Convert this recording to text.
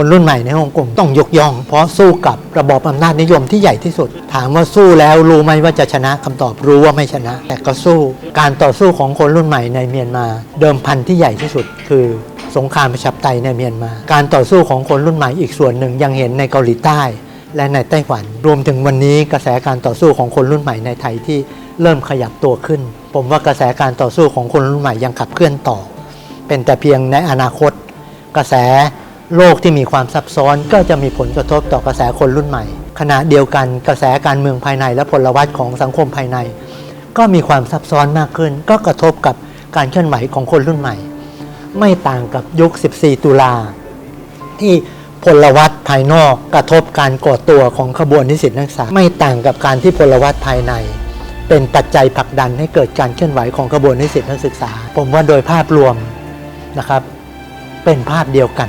คนรุ่นใหม่ในฮ่องกงต้องยกย่อง เพราะสู้กับระบอบอำนาจนิยมที่ใหญ่ที่สุด ถามว่าสู้แล้วรู้ไหมว่าจะชนะคำตอบรู้ว่าไม่ชนะ แต่ก็สู้การต่อสู้ของคนรุ่นใหม่ในเมียนมา เดิมพันที่ใหญ่ที่สุด คือสงครามประชาธิปไตยในเมียนมา การต่อสู้ของคนรุ่นใหม่อีกส่วนหนึ่งยังเห็นในเกาหลีใต้ และในไต้หวัน รวมถึงวันนี้กระแสการต่อสู้ของคนรุ่นใหม่ในไทยที่เริ่มขยับตัวขึ้น ผมว่ากระแสการต่อสู้ของคนรุ่นใหม่ยังขับเคลื่อนต่อ เป็นแต่เพียงในอนาคต กระแส โลกที่มีความซับซ้อนก็จะมีผลกระทบต่อกระแสคนรุ่นใหม่ ขณะเดียวกันกระแสการเมืองภายในและพลวัตของสังคมภายใน ก็มีความซับซ้อนมากขึ้น ก็กระทบกับการเคลื่อนไหวของคนรุ่นใหม่ ไม่ต่างกับยุค 14 ตุลา ที่พลวัตภายนอกกระทบการก่อตัวของขบวนนิสิตนักศึกษา ไม่ต่างกับการที่พลวัตภายใน เป็นปัจจัยผลักดันให้เกิดการเคลื่อนไหวของขบวนนิสิตนักศึกษา ผมว่าโดยภาพรวมนะครับ เป็นภาพเดียวกัน